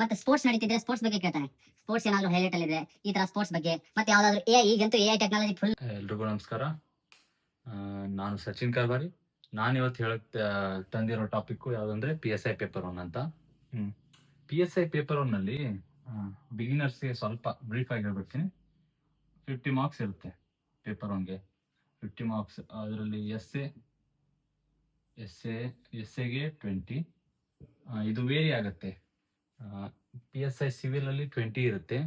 ಮತ್ತೆ sports ನಡೀತಿದ್ರೆ sports ಬಗ್ಗೆ ಕೇಳ್ತಾನೆ ಸ್ಪೋರ್ಟ್ಸ್ ಏನಾದ್ರು ಹೈಲೈಟ್ ಅಲ್ಲಿ ಇದೆ ಈ ತರ ಸ್ಪೋರ್ಟ್ಸ್ ಬಗ್ಗೆ. ಮತ್ತೆ ಯಾವ್ದಾದ್ರು ಎ ಈಗಂತೂ ಎ ಟೆಕ್ನಾಲಜಿ ಫುಲ್ ಎಲ್ರಿಗೂ ನಮಸ್ಕಾರ. ನಾನು ಸಚಿನ್ ಕಲ್ಬಾರಿ ನಾನು ಇವತ್ತು ಹೇಳಕ್ ತಂದಿರೋ topic ಯಾವ್ದಂದ್ರೆ P S I paper one ಅಂತ. ಪಿ ಎಸ್ ಐ ಪೇಪರ್ ಒನ್ನಲ್ಲಿ ಬಿಗಿನರ್ಸ್ಗೆ ಸ್ವಲ್ಪ ಬ್ರೀಫ್ ಆಗಿ ಹೇಳ್ಬಿಡ್ತೀನಿ. ಫಿಫ್ಟಿ ಮಾರ್ಕ್ಸ್ ಇರುತ್ತೆ ಪೇಪರ್ ಒನ್ಗೆ ಫಿಫ್ಟಿ ಮಾರ್ಕ್ಸ್ ಅದರಲ್ಲಿ S A S A S ಎಗೆ ಟ್ವೆಂಟಿ ಇದು ವೇರಿ ಆಗುತ್ತೆ. ಪಿ ಎಸ್ ಐ ಸಿವಿಲ್ ಅಲ್ಲಿ ಟ್ವೆಂಟಿ ಇರುತ್ತೆ.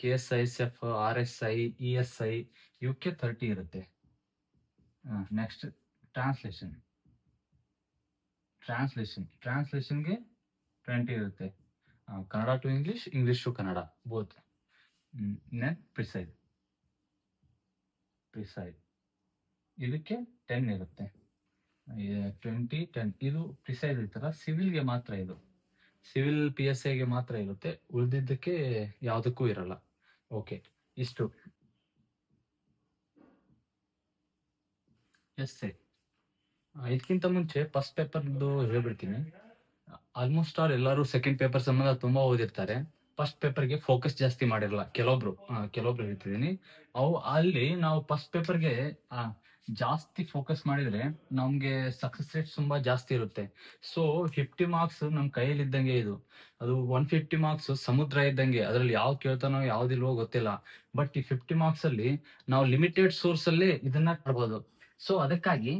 K S I S F R S I E S I U K thirty ಇರುತ್ತೆ. Next translation translation ಟ್ರಾನ್ಸ್ಲೇಷನ್ಗೆ twenty ಇರುತ್ತೆ. Kannada to English English to Kannada both ನೆನ್ preside preside ಇದಕ್ಕೆ ten ಇರುತ್ತೆ. Twenty ten ಇದು preside ಇರ್ತಾರ ಸಿವಿಲ್ಗೆ ಮಾತ್ರ ಇದು. ಸಿವಿಲ್ ಪಿ ಎಸ್ ಐಗೆ ಮಾತ್ರ ಇರುತ್ತೆ. ಉಳಿದಿದ್ದಕ್ಕೆ ಯಾವುದಕ್ಕೂ ಇರಲ್ಲ. ಓಕೆ ಇಷ್ಟು. ಎಸ್ ಎ ಇದಕ್ಕಿಂತ ಮುಂಚೆ ಫಸ್ಟ್ ಪೇಪರ್ದು ಹೇಳ್ಬಿಡ್ತೀನಿ. ಆಲ್ಮೋಸ್ಟ್ ಆಲ್ ಎಲ್ಲರೂ ಸೆಕೆಂಡ್ ಪೇಪರ್ ಸಂಬಂಧ ತುಂಬಾ ಓದಿರ್ತಾರೆ. ಫಸ್ಟ್ ಪೇಪರ್ಗೆ ಫೋಕಸ್ ಜಾಸ್ತಿ ಮಾಡಿರಲ್ಲ. ಕೆಲವೊಬ್ರು ಕೆಲವೊಬ್ರು ಹೇಳ್ತಿದ್ದೀನಿ. ಅವು ಅಲ್ಲಿ ನಾವು ಫಸ್ಟ್ ಪೇಪರ್ಗೆ ಜಾಸ್ತಿ ಫೋಕಸ್ ಮಾಡಿದ್ರೆ ನಮ್ಗೆ ಸಕ್ಸಸ್ ರೇಟ್ ತುಂಬಾ ಜಾಸ್ತಿ ಇರುತ್ತೆ. ಸೊ ಫಿಫ್ಟಿ ಮಾರ್ಕ್ಸ್ ನಮ್ ಕೈಯಲ್ಲಿ ಇದ್ದಂಗೆ ಇದು. ಅದು ಒನ್ ಫಿಫ್ಟಿ ಮಾರ್ಕ್ಸ್ ಸಮುದ್ರ ಇದ್ದಂಗೆ. ಅದ್ರಲ್ಲಿ ಯಾವ್ದು ಕೇಳ್ತಾನೋ ಯಾವ್ದಿಲ್ವೋ ಗೊತ್ತಿಲ್ಲ. ಬಟ್ ಈ ಫಿಫ್ಟಿ ಮಾರ್ಕ್ಸ್ ಅಲ್ಲಿ ನಾವು ಲಿಮಿಟೆಡ್ ಸೋರ್ಸ್ ಅಲ್ಲಿ ಇದನ್ನ ಕೊಡ್ಬೋದು ಸೊ ಅದಕ್ಕಾಗಿ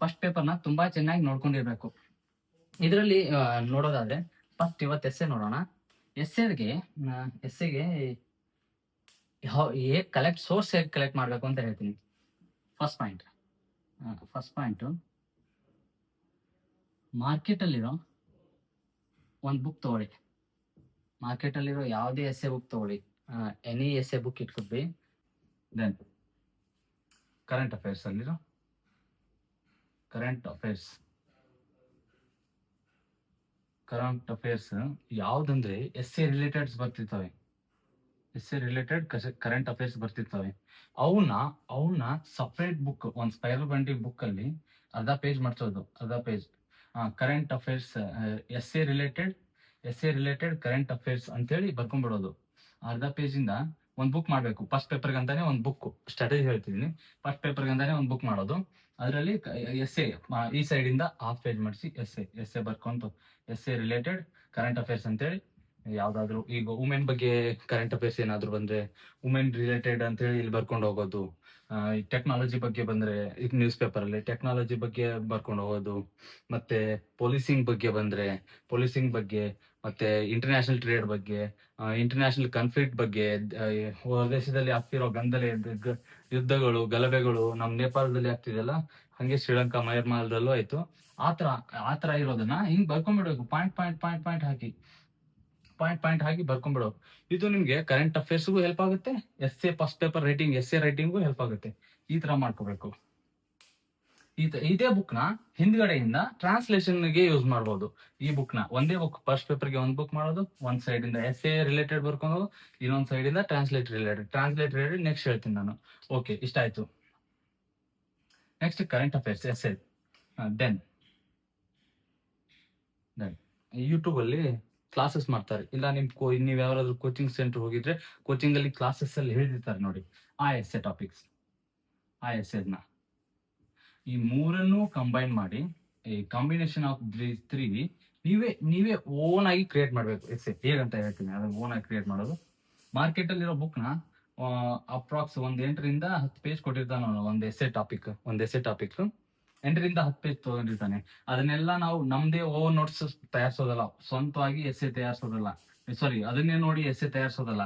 ಫಸ್ಟ್ ಪೇಪರ್ನ ತುಂಬಾ ಚೆನ್ನಾಗಿ ನೋಡ್ಕೊಂಡಿರ್ಬೇಕು. ಇದರಲ್ಲಿ ನೋಡೋದಾದ್ರೆ ಫಸ್ಟ್ ಇವತ್ತು ಎಸ್ಸೆ ನೋಡೋಣ. ಎಸ್ಸೆಗೆ ಎಸ್ಸೆಗೆ ಹೇಗೆ ಕಲೆಕ್ಟ್ ಸೋರ್ಸ್ ಹೇಗೆ ಕಲೆಕ್ಟ್ ಮಾಡಬೇಕು ಅಂತ ಹೇಳ್ತೀನಿ. ಫಸ್ಟ್ ಪಾಯಿಂಟ್ ಫಸ್ಟ್ ಪಾಯಿಂಟು ಮಾರ್ಕೆಟಲ್ಲಿರೋ ಒಂದು ಬುಕ್ ತಗೊಳ್ಳಿ. ಮಾರ್ಕೆಟಲ್ಲಿರೋ ಯಾವುದೇ ಎ ಬುಕ್ ತಗೊಳ್ಳಿ. Any S A book it could be then current affairs ಅಲ್ಲಿರೋ ಕರೆಂಟ್ ಅಫೇರ್ಸ್ ಕರೆಂಟ್ ಅಫೇರ್ಸ್ ಯಾವುದಂದ್ರೆ S A ರಿಲೇಟೆಡ್ಸ್ ಬರ್ತಿರ್ತವೆ. S A related current affairs ಬರ್ತಿರ್ತವೆ. ಅವನ್ನ ಅವನ್ನ ಸಪ್ರೇಟ್ ಬುಕ್ ಒಂದು ಸ್ಪೈರಲ್ ಬಂಡಿ ಬುಕ್ ಅಲ್ಲಿ ಅರ್ಧ ಪೇಜ್ ಮಾಡಿಸೋದು, ಅರ್ಧ page current affairs S A related S A related current affairs ಅಂತೇಳಿ ಬರ್ಕೊಂಡ್ಬಿಡೋದು. ಅರ್ಧ ಪೇಜಿಂದ ಒಂದ್ ಬುಕ್ ಮಾಡಬೇಕು. ಫಸ್ಟ್ ಪೇಪರ್ಗೆ ಅಂತಾನೆ ಒಂದು ಬುಕ್ ಸ್ಟ್ರಾಟಜಿ ಹೇಳ್ತಿದ್ದೀನಿ ಫಸ್ಟ್ ಪೇಪರ್ಗೆ ಅಂತಾನೆ ಒಂದು ಬುಕ್ ಮಾಡೋದು. ಅದರಲ್ಲಿ ಎಸ್ ಎ ಈ ಸೈಡ್ ಇಂದ ಹಾಫ್ ಪೇಜ್ ಮಾಡಿಸಿ S A S A ಬರ್ಕೊಂತು. S A related current affairs ಅಂತೇಳಿ ಯಾವ್ದಾದ್ರು ಈಗ ವುಮೆನ್ ಬಗ್ಗೆ ಕರೆಂಟ್ ಅಫೇರ್ಸ್ ಏನಾದ್ರು ಬಂದ್ರೆ ವುಮೆನ್ ರಿಲೇಟೆಡ್ ಅಂತ ಹೇಳಿ ಇಲ್ಲಿ ಬರ್ಕೊಂಡು ಹೋಗೋದು. ಟೆಕ್ನಾಲಜಿ ಬಗ್ಗೆ ಬಂದ್ರೆ ಈಗ ನ್ಯೂಸ್ ಪೇಪರ್ ಅಲ್ಲಿ ಟೆಕ್ನಾಲಜಿ ಬಗ್ಗೆ ಬರ್ಕೊಂಡು ಹೋಗೋದು. ಮತ್ತೆ ಪೊಲೀಸಿಂಗ್ ಬಗ್ಗೆ ಬಂದ್ರೆ ಪೊಲೀಸಿಂಗ್ ಬಗ್ಗೆ, ಮತ್ತೆ ಇಂಟರ್ನ್ಯಾಷನಲ್ ಟ್ರೇಡ್ ಬಗ್ಗೆ ಇಂಟರ್ನ್ಯಾಷನಲ್ ಕನ್ಫ್ಲಿಕ್ಟ್ ಬಗ್ಗೆ ದೇಶದಲ್ಲಿ ಆಗ್ತಿರೋ ಗಂದಲ ಯುದ್ಧಗಳು, ಗಲಭೆಗಳು ನಮ್ ನೇಪಾಳದಲ್ಲಿ ಆಗ್ತಿದೆಯಲ್ಲ? ಹಂಗೆ ಶ್ರೀಲಂಕಾ, ಮಯರ್ಮಾಲದಲ್ಲೂ ಆಯ್ತು. ಆತರ ಆತರ ಇರೋದನ್ನ ಹಿಂಗ್ ಬರ್ಕೊಂಡ್ಬಿಡ್ಬೇಕು ಪಾಯಿಂಟ್ ಪಾಯಿಂಟ್ ಪಾಯಿಂಟ್ ಪಾಯಿಂಟ್ ಹಾಕಿ. ಪಾಯಿಂಟ್ ಪಾಯಿಂಟ್ ಹಾಕಿ ಬರ್ಕೊಂಡ್ಬಿಡೋ. ಇದು ನಿಮ್ಗೆ ಕರೆಂಟ್ ಅಫೇರ್ಸ್ಗೂ ಹೆಲ್ಪ್ ಆಗುತ್ತೆ S A first paper writing S A ರೈಟಿಂಗ್ಗೂ help ಆಗುತ್ತೆ. ಈ ತರ ಮಾಡ್ಕೋಬೇಕು. ಇದೇ ಬುಕ್ನ ಹಿಂದ್ಗಡೆಯಿಂದ ಟ್ರಾನ್ಸ್ಲೇಷನ್ಗೆ ಯೂಸ್ ಮಾಡ್ಬೋದು. ಈ ಬುಕ್ನ ಒಂದೇ ಬುಕ್ ಫಸ್ಟ್ ಪೇಪರ್ಗೆ ಒಂದ್ ಬುಕ್ ಮಾಡೋದು, ಒಂದ್ ಸೈಡ್ ಇಂದ ಎಸ್ ಎ ರಿಲೇಟೆಡ್ ಬರ್ಕೊಂಡು, ಇನ್ನೊಂದ್ ಸೈಡ್ ಇಂದ translate related translate related next ಹೇಳ್ತೀನಿ ನಾನು. ಓಕೆ ಇಷ್ಟ ಆಯ್ತು. Next current affairs S A then YouTube ಅಲ್ಲಿ ಕ್ಲಾಸಸ್ ಮಾಡ್ತಾರೆ. ಇಲ್ಲ ನಿಮ್ ಕೋ ನೀವ್ ಯಾವ್ದಾದ್ರು ಕೋಚಿಂಗ್ ಸೆಂಟರ್ ಹೋಗಿದ್ರೆ ಕೋಚಿಂಗ್ ಅಲ್ಲಿ ಕ್ಲಾಸಸ್ ಅಲ್ಲಿ ಹೇಳ್ತಿರ್ತಾರೆ ನೋಡಿ. ಆ ಎಸ್ ಎ ಟಾಪಿಕ್ಸ್ ಆ ಎಸ್ ಎನ ಈ ಮೂರನ್ನು ಕಂಬೈನ್ ಮಾಡಿ, ಈ ಕಾಂಬಿನೇಷನ್ ಆಫ್ ತ್ರೀ ನೀವೇ ನೀವೇ ಓನ್ ಆಗಿ ಕ್ರಿಯೇಟ್ ಮಾಡ್ಬೇಕು. ಎಸ್ ಎ ಹೇಗಂತ ಹೇಳ್ತೀನಿ, ಅದನ್ನ ಓನ್ ಆಗಿ ಕ್ರಿಯೇಟ್ ಮಾಡೋದು. ಮಾರ್ಕೆಟ್ ಅಲ್ಲಿರೋ ಬುಕ್ನ ಅಪ್ರಾಕ್ಸ್ ಒಂದ್ ಎಂಟರಿಂದ ಹತ್ತು ಪೇಜ್ ಕೊಟ್ಟಿರ್ತಾನ ಅವನು ಎಸ್ ಎ ಟಾಪಿಕ್ ಒಂದ್ ಎ ಟಾಪಿಕ್ ಎಂಟರಿಂದ ಹತ್ತು ಪೇಜ್ ತಗೊಂಡಿರ್ತಾನೆ ಅದನ್ನೆಲ್ಲ ನಾವು ನಮ್ದೇ ಓವರ್ ನೋಟ್ಸ್ ತಯಾರಿಸೋದಲ್ಲ. ಸ್ವಂತವಾಗಿ ಎಸ್ಸೆ ತಯಾರಿಸೋದಲ್ಲ. ಸಾರಿ ಅದನ್ನೇ ನೋಡಿ ಎಸ್ಸೆ ತಯಾರಿಸೋದಲ್ಲ.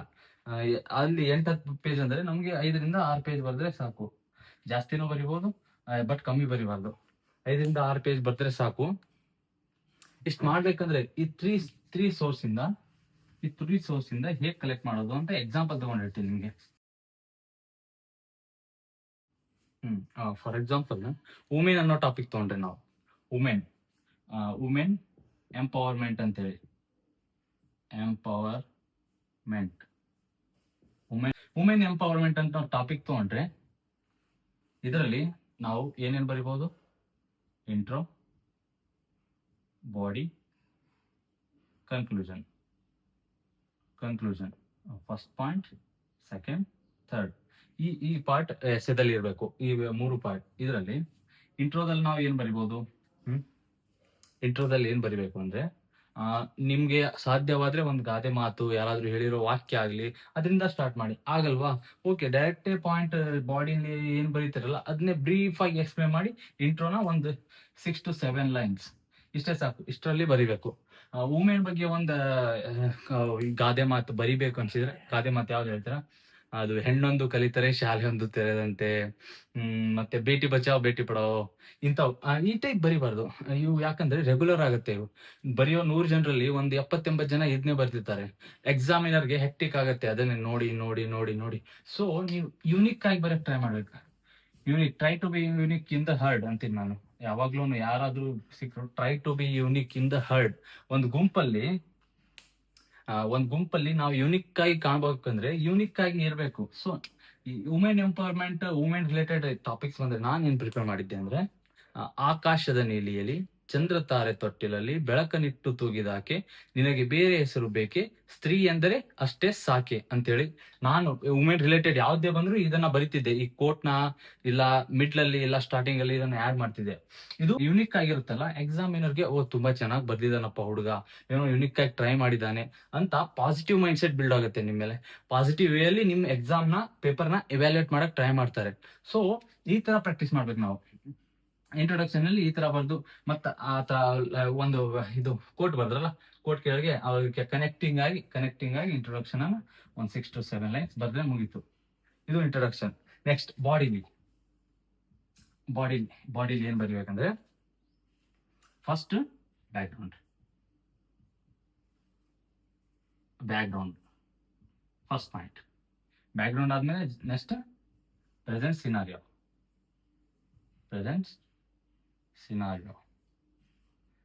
ಅಲ್ಲಿ ಎಂಟ್ ಹತ್ತು ಪೇಜ್ ಅಂದ್ರೆ ನಮ್ಗೆ ಐದರಿಂದ ಆರು ಪೇಜ್ ಬರೆದ್ರೆ ಸಾಕು. ಜಾಸ್ತಿನೂ ಬರಿಬಹುದು ಬಟ್ ಕಮ್ಮಿ ಬರಿಬಾರ್ದು. ಐದರಿಂದ ಆರು ಪೇಜ್ ಬರ್ದ್ರೆ ಸಾಕು. ಇಷ್ಟು ಮಾಡ್ಬೇಕಂದ್ರೆ ಈ ತ್ರೀ ತ್ರೀ ಸೋರ್ಸ್ ಇಂದ, ಈ ತ್ರೀ ಸೋರ್ಸ್ ಇಂದ ಹೇಗ್ ಕಲೆಕ್ಟ್ ಮಾಡೋದು ಅಂತ ಎಕ್ಸಾಂಪಲ್ ತಗೊಂಡಿರ್ತೀನಿ ನಿಮ್ಗೆ. ಫಾರ್ ಎಕ್ಸಾಂಪಲ್ ವುಮೆನ್ ಅನ್ನೋ ಟಾಪಿಕ್ ತಗೊಂಡ್ರೆ ನಾವು. ವುಮೆನ್ ವುಮೆನ್ ಎಂಪವರ್ಮೆಂಟ್ ಅಂತೇಳಿ. ಎಂಪವರ್ಮೆಂಟ್ ವುಮೆನ್ ವುಮೆನ್ ಎಂಪವರ್ಮೆಂಟ್ ಅಂತ ಟಾಪಿಕ್ ತಗೊಂಡ್ರೆ, ಇದರಲ್ಲಿ ನಾವು ಏನೇನು ಬರಿಬಹುದು intro body conclusion conclusion first point second third ಈ ಈ ಪಾರ್ಟ್ ಎಸೆದಲ್ಲಿ ಇರಬೇಕು. ಈ ಮೂರು ಪಾರ್ಟ್ ಇದರಲ್ಲಿ ಇಂಟ್ರೋದಲ್ಲಿ ನಾವು ಏನ್ ಬರಿಬೋದು? ಹ್ಮ್? ಇಂಟ್ರೋದಲ್ಲಿ ಏನ್ ಬರಿಬೇಕು ಅಂದ್ರೆ ಆ, ನಿಮ್ಗೆ ಸಾಧ್ಯವಾದ್ರೆ ಒಂದು ಗಾದೆ ಮಾತು ಯಾರಾದ್ರೂ ಹೇಳಿರೋ ವಾಕ್ಯ ಆಗ್ಲಿ ಅದರಿಂದ ಸ್ಟಾರ್ಟ್ ಮಾಡಿ. ಆಗಲ್ವಾ? ಓಕೆ ಡೈರೆಕ್ಟ್ ಪಾಯಿಂಟ್ ಬಾಡಿಲಿ ಏನ್ ಬರೀತಿರಲ್ಲ ಅದನ್ನೇ ಬ್ರೀಫ್ ಆಗಿ ಎಕ್ಸ್ಪ್ಲೇನ್ ಮಾಡಿ ಇಂಟ್ರೋನ ಒಂದು ಸಿಕ್ಸ್ ಟು ಸೆವೆನ್ ಲೈನ್ಸ್ ಇಷ್ಟೇ ಸಾಕು. ಇಷ್ಟರಲ್ಲಿ ಬರಿಬೇಕು. ಉಮೆನ್ ಬಗ್ಗೆ ಒಂದು ಗಾದೆ ಮಾತು ಬರಿಬೇಕು ಅನ್ಸಿದ್ರೆ ಗಾದೆ ಮಾತು ಯಾವ್ದು ಹೇಳ್ತೀರಾ? ಅದು ಹೆಣ್ಣೊಂದು ಕಲಿತರೆ ಶಾಲೆಯೊಂದು ತೆರೆದಂತೆ, ಹ್ಮ್, ಮತ್ತೆ ಭೇಟಿ ಬಚಾವ್ ಭೇಟಿ ಪಡಾವ್, ಇಂಥವು. ಈ ಟೈಪ್ ಬರಿಬಾರ್ದು. ಇವು ಯಾಕಂದ್ರೆ ರೆಗ್ಯುಲರ್ ಆಗುತ್ತೆ ಇವು. ಬರೆಯೋ ನೂರು ಜನರಲ್ಲಿ ಒಂದು ಎಪ್ಪತ್ತೆಂಬತ್ತು ಜನ ಇದನ್ನೇ ಬರ್ತಿರ್ತಾರೆ. ಎಕ್ಸಾಮಿನರ್ಗೆ ಹೆಕ್ಟಿಕ್ ಆಗುತ್ತೆ. ಅದನ್ನೇ ನೋಡಿ ನೋಡಿ ನೋಡಿ ನೋಡಿ. ಸೊ ನೀವು ಯುನಿಕ್ ಆಗಿ ಬರಕ್ ಟ್ರೈ ಮಾಡ್ಬೇಕು. Unique try to be unique in the herd ಅಂತೀನಿ ನಾನು. ಯಾವಾಗ್ಲೂ ಯಾರಾದ್ರೂ ಸಿಕ್ಕರು try to be unique in the herd ಒಂದು ಗುಂಪಲ್ಲಿ ಒಂದ್ ಗುಂಪಲ್ಲಿ ನಾವು ಯುನಿಕ್ ಆಗಿ ಕಾಣ್ಬೇಕಂದ್ರೆ ಯುನಿಕ್ ಆಗಿ ಇರಬೇಕು. So women empowerment women related topics ಬಂದ್ರೆ ನಾನು ಏನ್ ಪ್ರಿಪೇರ್ ಮಾಡಿದ್ದೆ ಅಂದ್ರೆ ಆಕಾಶದ ನೀಲಿಯಲ್ಲಿ ಚಂದ್ರ ತಾರೆ ತೊಟ್ಟಿಲಲ್ಲಿ ಬೆಳಕನಿಟ್ಟು ತೂಗಿದಾಕೆ ನಿನಗೆ ಬೇರೆ ಹೆಸರು ಬೇಕೆ? ಸ್ತ್ರೀ ಎಂದರೆ ಅಷ್ಟೇ ಸಾಕೆ ಅಂತೇಳಿ ನಾನು ವುಮೆನ್ ರಿಲೇಟೆಡ್ ಯಾವ್ದೇ ಬಂದ್ರು ಇದನ್ನ ಬರಿತಿದ್ದೆ. ಈ ಕೋಟ್ನ ಇಲ್ಲ ಮಿಡ್ಲ್ ಅಲ್ಲಿ ಇಲ್ಲ ಸ್ಟಾರ್ಟಿಂಗ್ ಅಲ್ಲಿ ಇದನ್ನ ಆಡ್ ಮಾಡ್ತಿದ್ದೆ. ಇದು ಯುನಿಕ್ ಆಗಿರುತ್ತಲ್ಲ ಎಕ್ಸಾಮಿನರ್ಗೆ ಓ, ತುಂಬಾ ಚೆನ್ನಾಗಿ ಬರ್ದಿದ್ದಾನಪ್ಪ ಹುಡುಗ. ಏನೋ ಯುನಿಕ್ ಆಗಿ ಟ್ರೈ ಮಾಡಿದ್ದಾನೆ ಅಂತ ಪಾಸಿಟಿವ್ ಮೈಂಡ್ ಸೆಟ್ ಬಿಲ್ಡ್ ಆಗುತ್ತೆ ನಿಮ್ಮ ಮೇಲೆ. ಪಾಸಿಟಿವ್ ವೇ ಅಲ್ಲಿ ನಿಮ್ ಎಕ್ಸಾಮ್ನ ಪೇಪರ್ನ ಎವ್ಯಾಲ್ಯೂಯೇಟ್ ಮಾಡಕ್ ಟ್ರೈ ಮಾಡ್ತಾರೆ. ಸೊ ಈ ತರ ಪ್ರಾಕ್ಟೀಸ್ ಮಾಡ್ಬೇಕು ನಾವು. ಇಂಟ್ರೊಡಕ್ಷನ್ ಅಲ್ಲಿ ಈ ತರ ಬರ್ದು ಮತ್ತ ಆ ತರ ಒಂದು ಇದು ಕೋಟ್ ಬರ್ದ್ರಲ್ಲ ಕೋಟ್ ಕೆಳಗೆ ಅವ್ರಿಗೆ ಕನೆಕ್ಟಿಂಗ್ ಆಗಿ ಕನೆಕ್ಟಿಂಗ್ ಆಗಿ ಇಂಟ್ರೊಡಕ್ಷನ್ ಅನ್ನ ಒಂದ್ ಸಿಕ್ಸ್ ಟು ಸೆವೆನ್ ಲೈನ್ಸ್ ಬರ್ದ್ರೆ ಮುಗೀತು. ಇದು ಇಂಟ್ರೊಡಕ್ಷನ್ ನೆಕ್ಸ್ಟ್ ಬಾಡಿಲಿ ಬಾಡಿ ಬಾಡಿಲಿ ಏನ್ ಬರಿಬೇಕಂದ್ರೆ first background background first point background ಆದ್ಮೇಲೆ next present scenario present scenario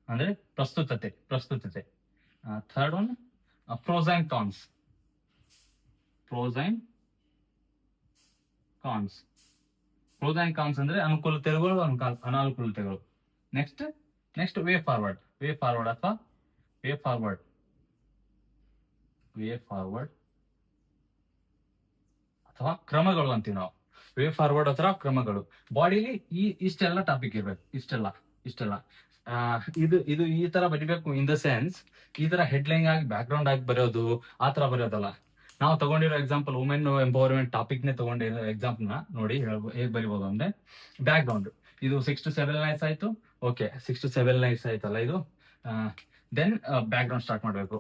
ಅಂದ್ರೆ ಪ್ರಸ್ತುತತೆ ಪ್ರಸ್ತುತತೆ. Third one pros cons pros cons pros cons ಅಂದ್ರೆ ಅನುಕೂಲತೆಗಳು ಅನುಕೂಲ- ಅನಾನುಕೂಲತೆಗಳು. Next next way forward way forward ಅಥವಾ ವೇ ಫಾರ್ವರ್ಡ್ ವೇ ಫಾರ್ವರ್ಡ್ ಅಥವಾ ಕ್ರಮಗಳು ಅಂತೀವಿ ನಾವು. ವೇ ಫಾರ್ವರ್ಡ್ ಹತ್ರ ಕ್ರಮಗಳು. ಬಾಡಿಲಿ ಈ ಇಷ್ಟೆಲ್ಲ ಟಾಪಿಕ್ ಇರ್ಬೇಕು. ಇಷ್ಟೆಲ್ಲ ಇಷ್ಟೆಲ್ಲ. ಇದು ಇದು ಈ ತರ ಬರಿಬೇಕು ಇನ್ ದ ಸೆನ್ಸ್ ಈ ತರ ಹೆಡ್ಲೈನ್ ಆಗಿ ಬ್ಯಾಕ್ ಗ್ರೌಂಡ್ ಆಗಿ ಬರೆಯೋದು ಆ ತರ ಬರೆಯೋದಲ್ಲ ನಾವು ತಗೊಂಡಿರೋ ಎಕ್ಸಾಂಪಲ್ ವುಮೆನ್ ಎಂಪವರ್ಮೆಂಟ್ ಟಾಪಿಕ್ ನೇ ತಗೊಂಡಿರೋ ಎಕ್ಸಾಂಪಲ್ನ ನೋಡಿ ಹೇಗ್ ಬರಿಬೋದು ಅಂದ್ರೆ ಬ್ಯಾಕ್ ಗ್ರೌಂಡ್ ಇದು ಸಿಕ್ಸ್ ಟು ಸೆವೆನ್ ಲೈನ್ಸ್ ಆಯ್ತು. Okay six to seven lines ಆಯ್ತಲ್ಲ ಇದು. ದೆನ್ ಬ್ಯಾಕ್ ಗ್ರೌಂಡ್ ಸ್ಟಾರ್ಟ್ ಮಾಡ್ಬೇಕು.